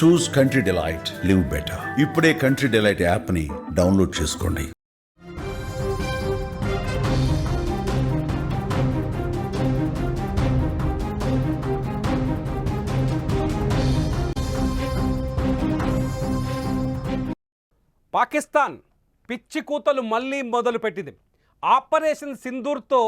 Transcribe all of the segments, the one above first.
Choose Country Delight live better ఇప్పుడే country delight యాప్ని download చేసుకోండి. పాకిస్తాన్ పిచ్చి కూతలు మళ్ళీ మొదలుపెట్టింది. ఆపరేషన్ సింధూర్తో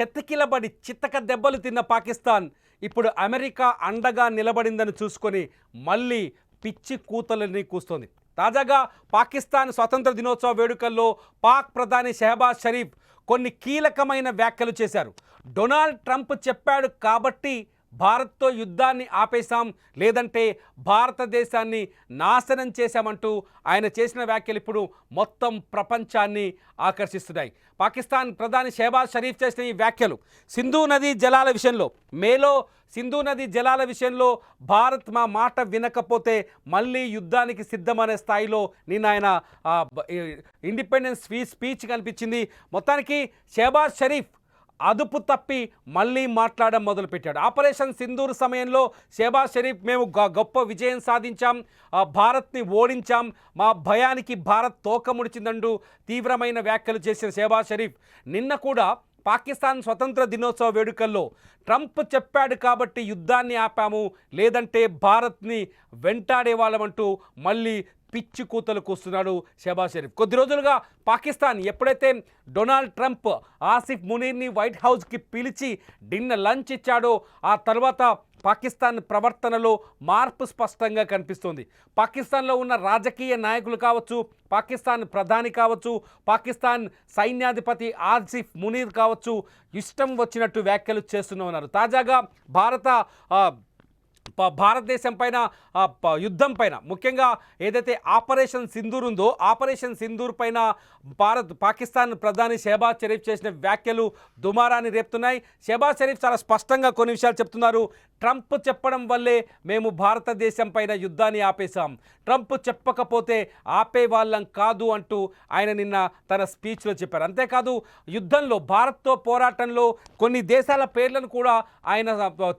చెత్తకిలబడి చిత్తక దెబ్బలు తిన్న పాకిస్తాన్ ఇప్పుడు అమెరికా అండగా నిలబడిందని చూసుకొని మళ్ళీ పిచ్చి కూతలని కూస్తోంది. తాజాగా పాకిస్తాన్ స్వతంత్ర దినోత్సవ వేడుకల్లో పాక్ ప్రధాని షెహబాజ్ షరీఫ్ కొన్ని కీలకమైన వ్యాఖ్యలు చేశారు. డొనాల్డ్ ట్రంప్ చెప్పాడు కాబట్టి భారత్తో యుద్ధాన్ని ఆపేశాం లేదంటే భారతదేశాన్ని నాశనం చేశామంటూ ఆయన చేసిన వ్యాఖ్యలు ఇప్పుడు మొత్తం ప్రపంచాన్ని ఆకర్షిస్తున్నాయి. పాకిస్తాన్ ప్రధాని షెహబాజ్ షరీఫ్ చేసిన ఈ వ్యాఖ్యలు సింధు నదీ జలాల విషయంలో మేలో సింధు నది జలాల విషయంలో భారత్ మా మాట వినకపోతే మళ్ళీ యుద్ధానికి సిద్ధమనే స్థాయిలో నిన్న ఆయన ఇండిపెండెన్స్ స్పీచ్ కనిపించింది. మొత్తానికి షెహబాజ్ షరీఫ్ అదుపు తప్పి మళ్ళీ మాట్లాడడం మొదలుపెట్టాడు. ఆపరేషన్ సింధూర్ సమయంలో షేబాజ్ షరీఫ్ మేము గ- గొప్ప విజయం సాధించాం భారత్ని ఓడించాం మా భయానికి భారత్ తోకముడిచిందంటూ తీవ్రమైన వ్యాఖ్యలు చేసిన షేబాజ్ షరీఫ్ నిన్న కూడా పాకిస్తాన్ స్వతంత్ర దినోత్సవ వేడుకల్లో ట్రంప్ చెప్పాడు కాబట్టి యుద్ధాన్ని ఆపాము లేదంటే భారత్ని వెంటాడే వాళ్ళమంటూ మళ్ళీ పిచ్చి కూతలు కూస్తున్నాడు షెబాజ్ షరీఫ్. కొద్ది రోజులుగా పాకిస్తాన్ ఎప్పుడైతే డొనాల్డ్ ట్రంప్ ఆసిఫ్ మునీర్ని వైట్ హౌస్కి పిలిచి డిన్నర్ లంచ్ ఇచ్చాడో ఆ తర్వాత పాకిస్తాన్ ప్రవర్తనలో మార్పు స్పష్టంగా కనిపిస్తుంది. పాకిస్తాన్లో ఉన్న రాజకీయ నాయకులు కావచ్చు పాకిస్తాన్ ప్రధాని కావచ్చు పాకిస్తాన్ సైన్యాధిపతి ఆసిఫ్ మునీర్ కావచ్చు ఇష్టం వచ్చినట్టు వ్యాఖ్యలు చేస్తూనే ఉన్నారు. తాజాగా భారత భారతదేశం పైన ప- యుద్ధం పైన ముఖ్యంగా ఏదైతే ఆపరేషన్ సింధూర్ ఉందో ఆపరేషన్ సింధూర్ పైన భారత్ పాకిస్తాన్ ప్రధాని షెహబాజ్ షరీఫ్ చేసిన వ్యాఖ్యలు దుమారాన్ని రేపుతున్నాయి. షెహబాజ్ షరీఫ్ చాలా స్పష్టంగా కొన్ని విషయాలు చెప్తున్నారు. ట్రంప్ చెప్పడం వల్లే మేము భారతదేశం పైన యుద్ధాన్ని ఆపేశాం. ట్రంప్ చెప్పకపోతే ఆపే వాళ్ళం కాదు అంటూ ఆయన నిన్న తన స్పీచ్లో చెప్పారు. అంతేకాదు యుద్ధంలో భారత్తో పోరాటంలో కొన్ని దేశాల పేర్లను కూడా ఆయన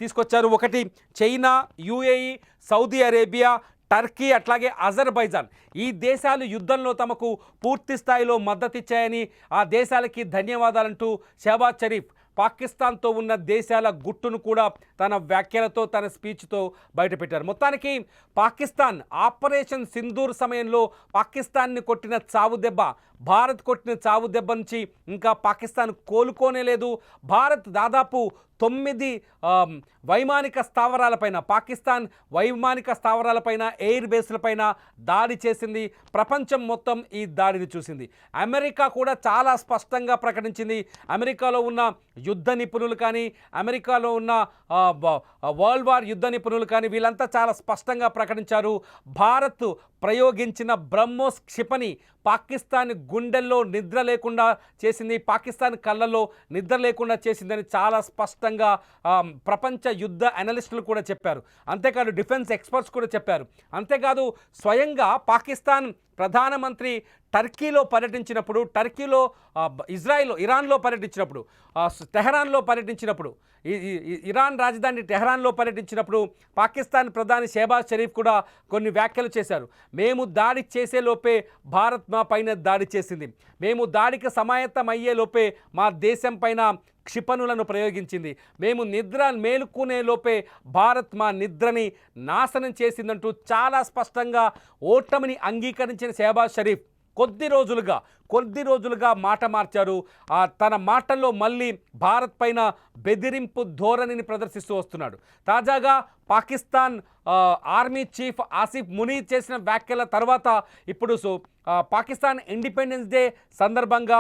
తీసుకొచ్చారు. ఒకటి China UAE Saudi Arabia Turkey అట్లాగే అజర్బైజాన్. ఈ దేశాలు యుద్ధంలో తమకు పూర్తి స్థాయిలో మద్దతిచ్చాయని ఆ దేశాలకి ధన్యవాదాలంటూ షహబాజ్ షరీఫ్ పాకిస్తాన్తో ఉన్న దేశాల గుట్టును కూడా తన వ్యాఖ్యలతో తన స్పీచ్తో బయటపెట్టారు. మొత్తానికి పాకిస్తాన్ ఆపరేషన్ సింధూర్ సమయంలో పాకిస్తాన్ని కొట్టిన చావు దెబ్బ భారత్ కొట్టిన చావు దెబ్బ నుంచి ఇంకా పాకిస్తాన్ కోలుకోనే లేదు భారత్ దాదాపు తొమ్మిది వైమానిక స్థావరాలపైన పాకిస్తాన్ వైమానిక స్థావరాలపైన ఎయిర్ బేస్లపైన దాడి చేసింది. ప్రపంచం మొత్తం ఈ దాడిని చూసింది. అమెరికా కూడా చాలా స్పష్టంగా ప్రకటించింది. అమెరికాలో ఉన్న యుద్ధ నిపుణులు కానీ అమెరికాలో ఉన్న వరల్డ్ వార్ యుద్ధ నిపుణులు కానీ వీళ్ళంతా చాలా స్పష్టంగా ప్రకటించారు. భారత్ ప్రయోగించిన బ్రహ్మోస్ క్షిపణి పాకిస్తాన్ గుండెల్లో నిద్ర లేకుండా చేసింది. పాకిస్తాన్ కళ్ళల్లో నిద్ర లేకుండా చేసిందని చాలా స్పష్టంగా వ్యాప్తంగా ప్రపంచ యుద్ధ అనలిస్టులు కూడా చెప్పారు. అంతేకాదు డిఫెన్స్ ఎక్స్పర్ట్స్ కూడా చెప్పారు. అంతేకాదు స్వయంగా పాకిస్తాన్ ప్రధానమంత్రి టర్కీలో పర్యటించినప్పుడు టర్కీలో ఇజ్రాయిల్లో ఇజ్రాయిల్ ఇరాన్లో పర్యటించినప్పుడు టెహరాన్లో పర్యటించినప్పుడు ఇరాన్ రాజధాని టెహరాన్లో పర్యటించినప్పుడు పాకిస్తాన్ ప్రధాని షేబాజ్ షరీఫ్ కూడా కొన్ని వ్యాఖ్యలు చేశారు. మేము దాడి చేసే లోపే భారత్ మా పైన దాడి చేసింది. మేము దాడికి సమాయత్తం అయ్యే లోపే మా దేశం పైన క్షిపణులను ప్రయోగించింది. మేము నిద్ర మేలుకునే లోపే భారత్ మా నిద్రని నాశనం చేసిందంటూ చాలా స్పష్టంగా ఓటమిని అంగీకరించిన షహబాజ్ షరీఫ్ కొద్ది రోజులుగా కొద్ది రోజులుగా మాట మార్చారు. తన మాటల్లో మళ్ళీ భారత్ పైన బెదిరింపు ధోరణిని ప్రదర్శిస్తూ వస్తున్నాడు. తాజాగా పాకిస్తాన్ ఆర్మీ చీఫ్ ఆసిఫ్ మునీ చేసిన వ్యాఖ్యల తర్వాత ఇప్పుడు సో పాకిస్తాన్ ఇండిపెండెన్స్ డే సందర్భంగా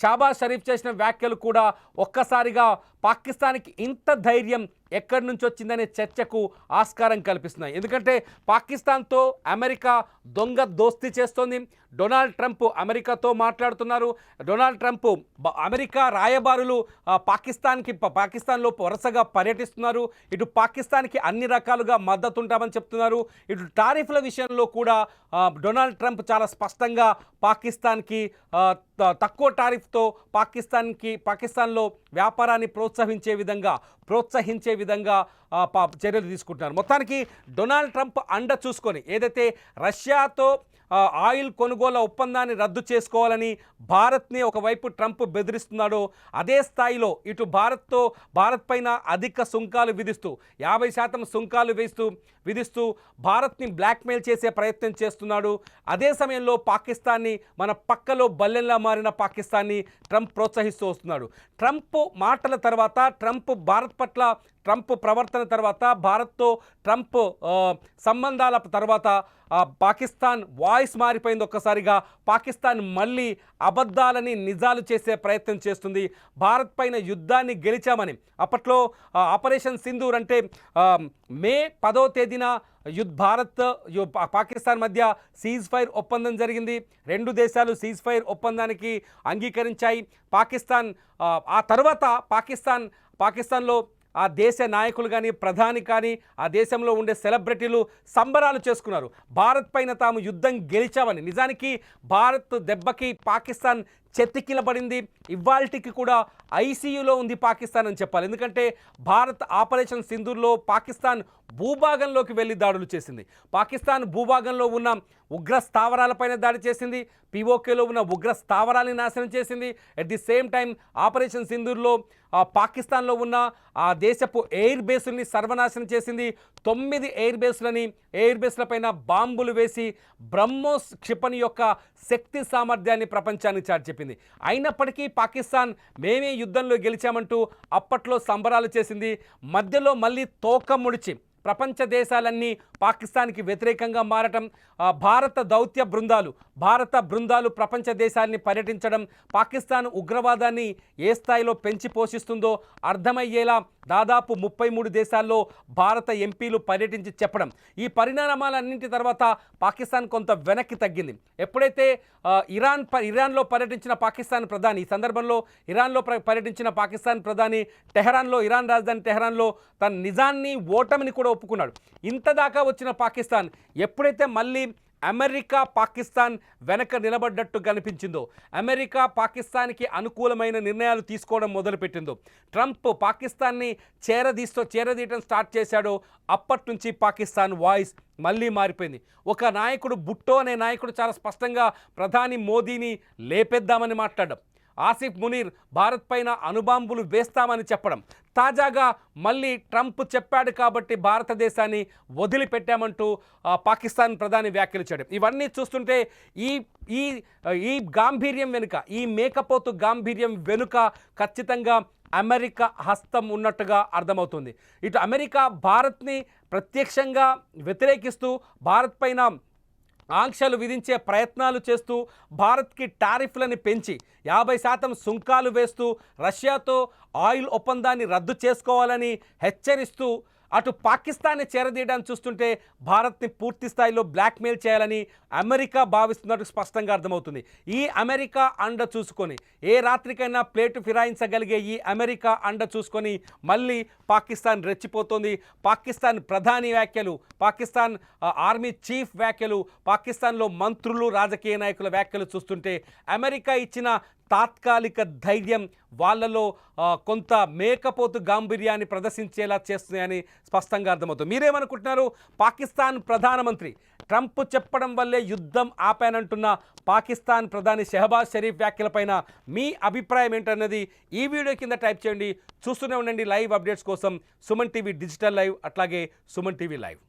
షాబాజ్ షరీఫ్ చేసిన వ్యాఖ్యలు కూడా ఒక్కసారిగా పాకిస్తాన్కి ఇంత ధైర్యం ఎక్కడి నుంచి వచ్చిందనే చర్చకు ఆస్కారం కల్పిస్తున్నాయి. ఎందుకంటే పాకిస్తాన్తో అమెరికా దొంగ దోస్తీ చేస్తోంది. డొనాల్డ్ ట్రంప్ అమెరికాతో మాట్లాడుతున్నారు. డొనాల్డ్ ట్రంప్ అమెరికా రాయబారులు పాకిస్తాన్కి పాకిస్తాన్లో వరుసగా పర్యటిస్తున్నారు. ఇటు పాకిస్తాన్కి అన్ని రకాలుగా మద్దతు ఉంటామని చెప్తున్నారు. ఇటు టారిఫ్ల విషయంలో కూడా డొనాల్డ్ ట్రంప్ చాలా స్పష్టంగా పాకిస్తాన్కి తక్కువ టారిఫ్తో పాకిస్తాన్కి పాకిస్తాన్లో వ్యాపారాన్ని ప్రోత్సహించే విధంగా ప్రోత్సహించే విధంగా చర్యలు తీసుకుంటున్నారు. మొత్తానికి డొనాల్డ్ ట్రంప్ అండ చూసుకొని ఏదైతే రష్యాతో ఆయిల్ కొనుగోళ్ళ ఒప్పందాన్ని రద్దు చేసుకోవాలని భారత్ని ఒకవైపు ట్రంప్ బెదిరిస్తున్నాడో అదే స్థాయిలో ఇటు భారత్తో భారత్ పైన అధిక సుంకాలు విధిస్తూ యాభై శాతం సుంకాలు వేస్తూ విధిస్తూ భారత్ని బ్లాక్మెయిల్ చేసే ప్రయత్నం చేస్తున్నాడు. అదే సమయంలో పాకిస్తాన్ని మన పక్కలో బల్లెంలా మారిన పాకిస్తాన్ని ట్రంప్ ప్రోత్సహిస్తూ వస్తున్నాడు. ట్రంప్ మాటల తర్వాత ట్రంప్ భారత్ పట్ల ట్రంప్ ప్రవర్తన తర్వాత భారత్తో ట్రంప్ సంబంధాల తర్వాత పాకిస్తాన్ వాయిస్ మారిపోయింది ఒక్కసారిగా. పాకిస్తాన్ మళ్ళీ అబద్ధాలని నిజాలు చేసే ప్రయత్నం చేస్తుంది. భారత్ పైన యుద్ధాన్ని గెలిచామని. అప్పట్లో ఆపరేషన్ సింధూర్ అంటే మే పదో తేదీన యుద్ భారత్ పాకిస్తాన్ మధ్య సీజ్ ఫైర్ ఒప్పందం జరిగింది. రెండు దేశాలు సీజ్ ఫైర్ ఒప్పందానికి అంగీకరించాయి. పాకిస్తాన్ ఆ తర్వాత పాకిస్తాన్ పాకిస్తాన్లో ఆ దేశ నాయకులు కానీ ప్రధాని కానీ ఆ దేశంలో ఉండే సెలబ్రిటీలు సంబరాలు చేసుకున్నారు. భారత్ పైన తాము యుద్ధం గెలిచామని. నిజానికి భారత్ దెబ్బకి పాకిస్తాన్ చెత్తికిలబడింది ఇవాల్టికి కూడా ఐసీయూలో ఉంది పాకిస్తాన్ అని చెప్పాలి. ఎందుకంటే భారత్ ఆపరేషన్ సింధూర్లో పాకిస్తాన్ భూభాగంలోకి వెళ్ళి దాడులు చేసింది. పాకిస్తాన్ భూభాగంలో ఉన్న ఉగ్ర స్థావరాలపైన దాడి చేసింది. పీఓకేలో ఉన్న ఉగ్ర స్థావరాలని నాశనం చేసింది. At the same time operation సింధూర్లో పాకిస్తాన్లో ఉన్న ఆ దేశపు ఎయిర్ బేసుల్ని సర్వనాశనం చేసింది. తొమ్మిది ఎయిర్ బేసులని ఎయిర్ బేస్లపైన బాంబులు వేసి బ్రహ్మోస్ క్షిపణి యొక్క శక్తి సామర్థ్యాన్ని ప్రపంచానికి చాటి చెప్పింది అయినప్పటికీ పాకిస్తాన్ మేమే యుద్ధంలో గెలిచామంటూ అప్పట్లో సంబరాలు చేసింది. మధ్యలో మళ్ళీ తోక ముడిచి ప్రపంచ దేశాలన్నీ పాకిస్తాన్కి వ్యతిరేకంగా మారటం భారత దౌత్య బృందాలు భారత బృందాలు ప్రపంచ దేశాల్ని పర్యటించడం పాకిస్తాన్ ఉగ్రవాదాన్ని ఏ స్థాయిలో పెంచి పోషిస్తుందో అర్థమయ్యేలా దాదాపు ముప్పై మూడు దేశాల్లో భారత ఎంపీలు పర్యటించి చెప్పడం. ఈ పరిణామాలన్నింటి తర్వాత పాకిస్తాన్ కొంత వెనక్కి తగ్గింది. ఎప్పుడైతే ఇరాన్ ప- ఇరాన్లో పర్యటించిన పాకిస్తాన్ ప్రధాని ఈ సందర్భంలో ఇరాన్లో ప్ర- పర్యటించిన పాకిస్తాన్ ప్రధాని టెహరాన్లో ఇరాన్ రాజధాని టెహరాన్లో తన నిజాన్ని ఓటమిని కూడా ఒప్పుకున్నాడు. ఇంత దాకా వచ్చిన పాకిస్తాన్ ఎప్పుడైతే మళ్ళీ అమెరికా పాకిస్తాన్ వెనక నిలబడ్డట్టు కనిపించిందో అమెరికా పాకిస్తాన్కి అనుకూలమైన నిర్ణయాలు తీసుకోవడం మొదలుపెట్టిందో ట్రంప్ పాకిస్తాన్ని చేరదీస్తూ చేరదీయటం స్టార్ట్ చేశాడో అప్పటి నుంచి పాకిస్తాన్ వాయిస్ మళ్ళీ మారిపోయింది. ఒక నాయకుడు బుట్టో అనే నాయకుడు చాలా స్పష్టంగా ప్రధాని మోదీని లేపేద్దామని మాట్లాడడం. ఆసిఫ్ మునీర్ భారత్ పైన అణుబాంబులు వేస్తామని చెప్పడం. తాజాగా మళ్ళీ ట్రంప్ చెప్పాడు కాబట్టి భారతదేశాన్ని వదిలిపెట్టామంటూ పాకిస్తాన్ ప్రధాని వ్యాఖ్యలు చేయడం ఇవన్నీ చూస్తుంటే ఈ ఈ ఈ గాంభీర్యం వెనుక ఈ మేకపోతు గాంభీర్యం వెనుక ఖచ్చితంగా అమెరికా హస్తం ఉన్నట్టుగా అర్థమవుతుంది. ఇటు అమెరికా భారత్ని ప్రత్యక్షంగా వ్యతిరేకిస్తూ భారత్ పైన ఆంక్షలు విధించే ప్రయత్నాలు చేస్తూ భారత్కి టారిఫ్లని పెంచి యాభై శాతం సుంకాలు వేస్తూ రష్యాతో ఆయిల్ ఒప్పందాన్ని రద్దు చేసుకోవాలని హెచ్చరిస్తూ అటు పాకిస్తాన్ని చేరదీయడానికి చూస్తుంటే భారత్ని పూర్తి స్థాయిలో బ్లాక్మెయిల్ చేయాలని అమెరికా భావిస్తున్నట్టు స్పష్టంగా అర్థమవుతుంది. ఈ అమెరికా అండ చూసుకొని ఏ రాత్రికైనా ప్లేటు ఫిరాయించగలిగే ఈ అమెరికా అండ చూసుకొని మళ్ళీ పాకిస్తాన్ రెచ్చిపోతోంది. పాకిస్తాన్ ప్రధాని వ్యాఖ్యలు పాకిస్తాన్ ఆర్మీ చీఫ్ వ్యాఖ్యలు పాకిస్తాన్లో మంత్రులు రాజకీయ నాయకుల వ్యాఖ్యలు చూస్తుంటే అమెరికా ఇచ్చిన తాత్కాలిక ధైర్యం వాళ్ళలో కొంత మేకపోతు గాంభీర్యాన్ని ప్రదర్శించేలా చేస్తున్నాయని స్పష్టంగా అర్థమవుతుంది. మీరేమనుకుంటున్నారు? పాకిస్తాన్ ప్రధానమంత్రి ట్రంప్ చెప్పడం వల్లే యుద్ధం ఆపానంటున్న పాకిస్తాన్ ప్రధాని షెహబాజ్ షరీఫ్ వ్యాఖ్యలపైన మీ అభిప్రాయం ఏంటన్నది ఈ వీడియో కింద టైప్ చేయండి. చూస్తూనే ఉండండి లైవ్ అప్డేట్స్ కోసం సుమన్ టీవీ డిజిటల్ లైవ్ అట్లాగే సుమన్ టీవీ లైవ్.